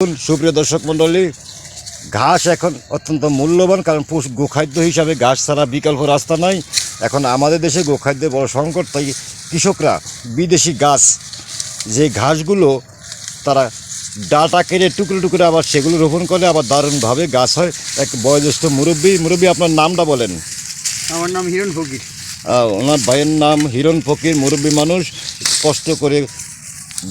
সুপ্রিয় দর্শক মণ্ডলী ঘাস এখন অত্যন্ত মূল্যবান কারণ পশু গোখাদ্য হিসাবে ঘাস ছাড়া বিকল্প রাস্তা নাই। এখন আমাদের দেশে গোখাদ্যের বড় সংকট তাই কৃষকরা বিদেশি গাছ যে ঘাসগুলো তারা ডাটা কেটে টুকরো টুকরো আবার সেগুলো রোপণ করে আবার দারুণভাবে গাছ হয়। এক বয়োজ্যেষ্ঠ মুরব্বী মুরব্বী আপনার নামটা বলেন। আমার নাম হিরণ ফকির। ওনার ভাইয়ের নাম হিরণ ফকির মুরব্বী মানুষ। কষ্ট করে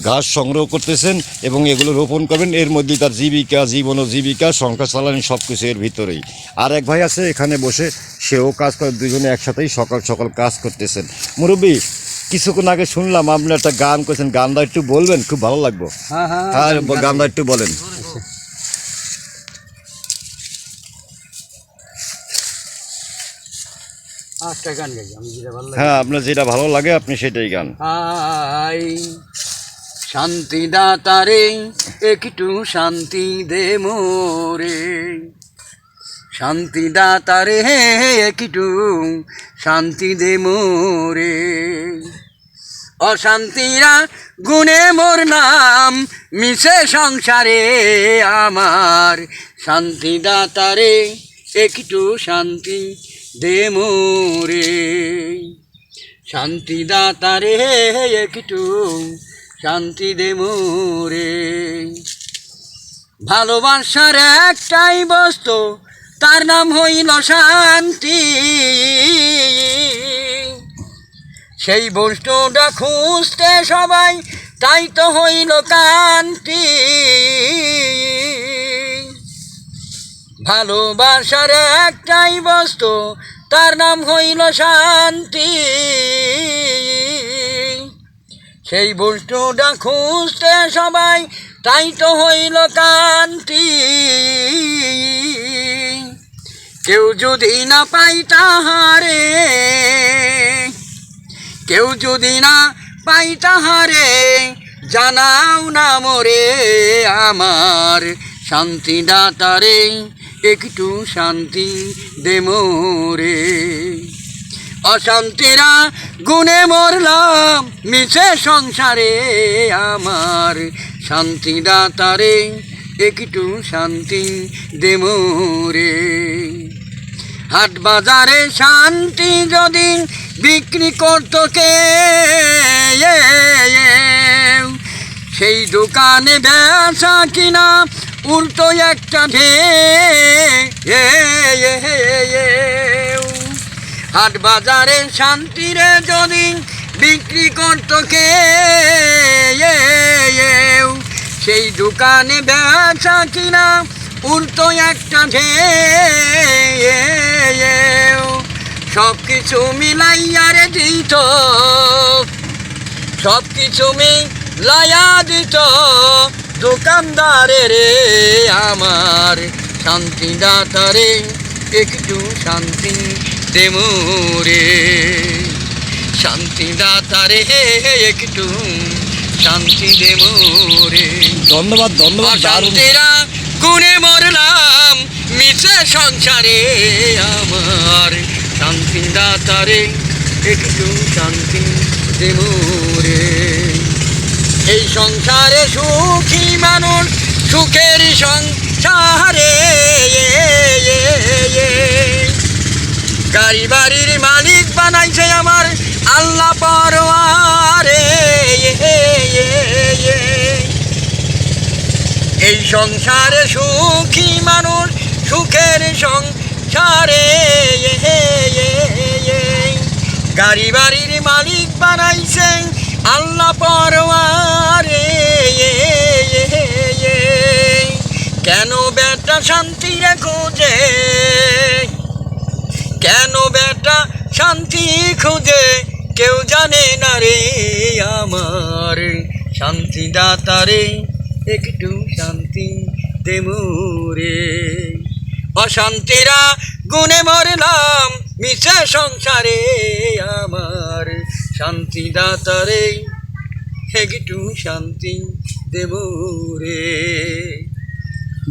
ঘাস সংগ্রহ করতেছেন এবং এগুলো রোপণ করবেন। এর মধ্যে তার জীবিকা জীবন ও জীবিকা সংখ্যা চালানি সব কিছু এর ভিতরেই। আর এক ভাই আছে এখানে বসে সেও কাজ করে দুজনে একসাথেই সকাল সকাল কাজ করতেছেন। মুরব্বী কিছুক্ষণ আগে শুনলাম আপনি একটা গান করছেন। গানটা একটু বলবেন খুব ভালো লাগবে। হ্যাঁ হ্যাঁ হ্যাঁ গানটা একটু বলেন। হ্যাঁ আপনার যেটা ভালো লাগে আপনি সেটাই গান। শান্তি দাতারে, একটু শান্তি দে মোরে। শান্তি দাতারে হে একটু শান্তি দে মোরে। অশান্তিরা গুণে মোর নাম, মিশে সংসারে আমার। শান্তি দাতারে, একটু শান্তি দে মোরে। শান্তি দাতারে, একটু শান্তি দে মোরে। ভালোবাসার একটাই বস্তু, তার নাম হইল শান্তি। সেই বস্তুটা খুঁজতে সবাই, তাই তো হইল কান্তি ভালোবাসার একটাই বস্তু, তার নাম হইল শান্তি। সেই বস্তুটা খুঁজতে সবাই, তাই তো হইল কান্তি কেউ যদি না পাই তাহারে, কেউ যদি না পাই তাহারে, জানাও না মোরে আমার শান্তি দাতারে, একটু শান্তি দে অশান্তিরা গুণে মরলাম, মিছে সংসারে আমার। শান্তি দাতারে একটু শান্তি দে মোরে হাট বাজারে শান্তি যদি বিক্রি করতো কে? সেই দোকানে বেচা কিনা উল্টো একটা ঢে হাট বাজারে শান্তিরে যদি বিক্রি করতো কে? সেই দোকানে বেচা কিনা উল্টো একটা ঢেউ সব কিছু মিলাইয়া রে দিত সব কিছু মিলাইয়া দিত। দোকানদারে রে আমার শান্তি দাতারে একটু শান্তি। দেমরে শান্তি দাতারে একটু শান্তি দেমরে ধন্যবাদ ধন্যবাদ দারুণ। অশান্তিরা গুণে মরলাম মিশে সংসারে আমার। শান্তি দাতারে একটু শান্তি দেমরে এই সংসারে সুখী মানুষ সুখের সংসারে। গাড়ি বাড়ির মালিক বানাইছে আমার আল্লাহ পরওয়ারে। এই সংসারে সুখী মানুষ সুখের সংসারে। গাড়ি বাড়ির মালিক বানাইছে আল্লাহ পরওয়ারে। কেন বেটা শান্তি রে খোঁজে কেন বেটা শান্তি খুঁজে? কেউ জানে না রে আমার শান্তি দাতারে একটু শান্তি দেমুরে অশান্তিরা গুণে মরলাম, মিশে সংসারে আমার শান্তি দাতারে একটু শান্তি দেবরে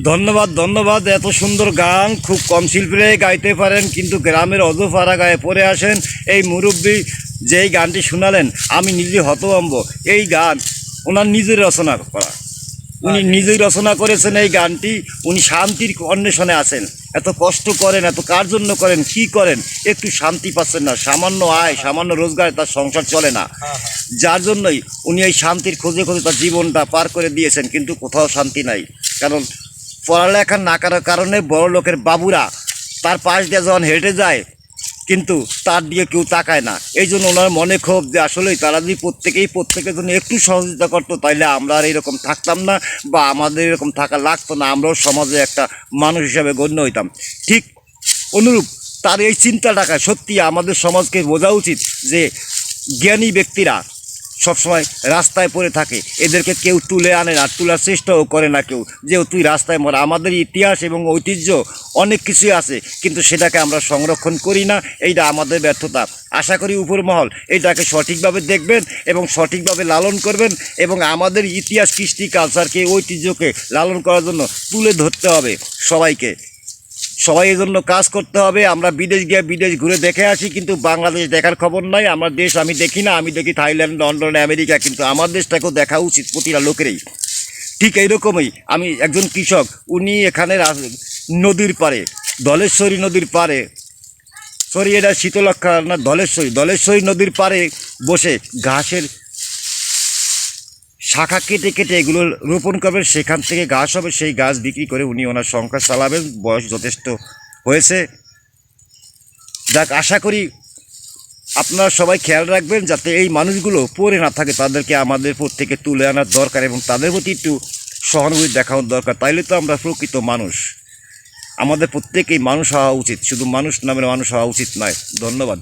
ধন্যবাদ ধন্যবাদ। এত সুন্দর গান খুব কম শিল্পীরাই গাইতে পারেন কিন্তু গ্রামের অজফারা গায়ে পড়ে আসেন এই মুরব্বী যেই গানটি শোনালেন আমি নিজে হতভম্ব। এই গান ওনার নিজের রচনা করা। উনি নিজেই রচনা করেছেন এই গানটি উনি শান্তির অন্বেষণে আছেন। এত কষ্ট করেন এত কার জন্য করেন কি করেন? একটু শান্তি পাচ্ছেন না। সামান্য আয় সামান্য রোজগার তার সংসার চলে না। যার জন্যই উনি এই শান্তির খোঁজে খোঁজে তার জীবনটা পার করে দিয়েছেন কিন্তু কোথাও শান্তি নাই। কারণ পড়ালেখা না করার কারণে বড় লোকের বাবুরা তার পাশ দিয়ে যখন হেঁটে যায়, কিন্তু তার দিকে কেউ তাকায় না। এই জন্য ওনার মনে ক্ষোভ যে আসলেই তারা যদি প্রত্যেকেই প্রত্যেকের জন্য একটু সহযোগিতা করতো, তাহলে আমরা আর এরকম থাকতাম না বা আমাদের এরকম থাকা লাগতো না, আমরাও সমাজে একটা মানুষ হিসাবে গণ্য হইতাম। ঠিক অনুরূপ তার এই চিন্তাটাকে সত্যি আমাদের সমাজকে বোঝা উচিত যে জ্ঞানী ব্যক্তিরা সবসময় রাস্তায় পড়ে থাকে। এদেরকে কেউ তুলে আনে না, তোলার চেষ্টাও করে না কেউ। যে তুই রাস্তায় মরা, আমাদের ইতিহাস এবং ঐতিহ্য অনেক কিছুই আছে, কিন্তু সেটাকে আমরা সংরক্ষণ করি না, এইটা আমাদের ব্যর্থতা। আশা করি উপর মহল এইটাকে সঠিকভাবে দেখবেন এবং সঠিকভাবে লালন করবেন এবং আমাদের ইতিহাস, কৃষ্টি কালচারকে ঐতিহ্যকে লালন করার জন্য তুলে ধরতে হবে সবাইকে। সবাই এই জন্য কাজ করতে হবে। আমরা বিদেশ গিয়ে বিদেশ ঘুরে দেখে আসি, কিন্তু বাংলাদেশ দেখার খবর নাই। আমার দেশ আমি দেখি না, আমি দেখি থাইল্যান্ড, লন্ডন, আমেরিকা, কিন্তু আমার দেশটাকেও দেখা উচিত প্রতিটা লোকেরই। ঠিক এইরকমই আমি একজন কৃষক, উনি এখানে নদীর পারে ধলেশ্বরী নদীর পারে সরি, এটা শীতলক্ষা না, ধলেশ্বরী ধলেশ্বরী নদীর পারে বসে ঘাসের শাখা কেটে কেটে এগুলো রোপণ করবেন, সেখান থেকে গাছ হবে, সেই গাছ বিক্রি করে উনি ওনার সংসার চালাবেন, বয়স যথেষ্ট হয়েছে। যাক, আশা করি আপনারা সবাই খেয়াল রাখবেন যাতে এই মানুষগুলো পড়ে না থাকে, তাদেরকে আমাদের প্রত্যেকে তুলে আনার দরকার এবং তাদের প্রতি একটু সহানুভূতি দেখানোর দরকার। তাইলে তো আমরা প্রকৃত মানুষ। আমাদের প্রত্যেকেই মানুষ হওয়া উচিত, শুধু মানুষ নামের মানুষ হওয়া উচিত নয়। ধন্যবাদ।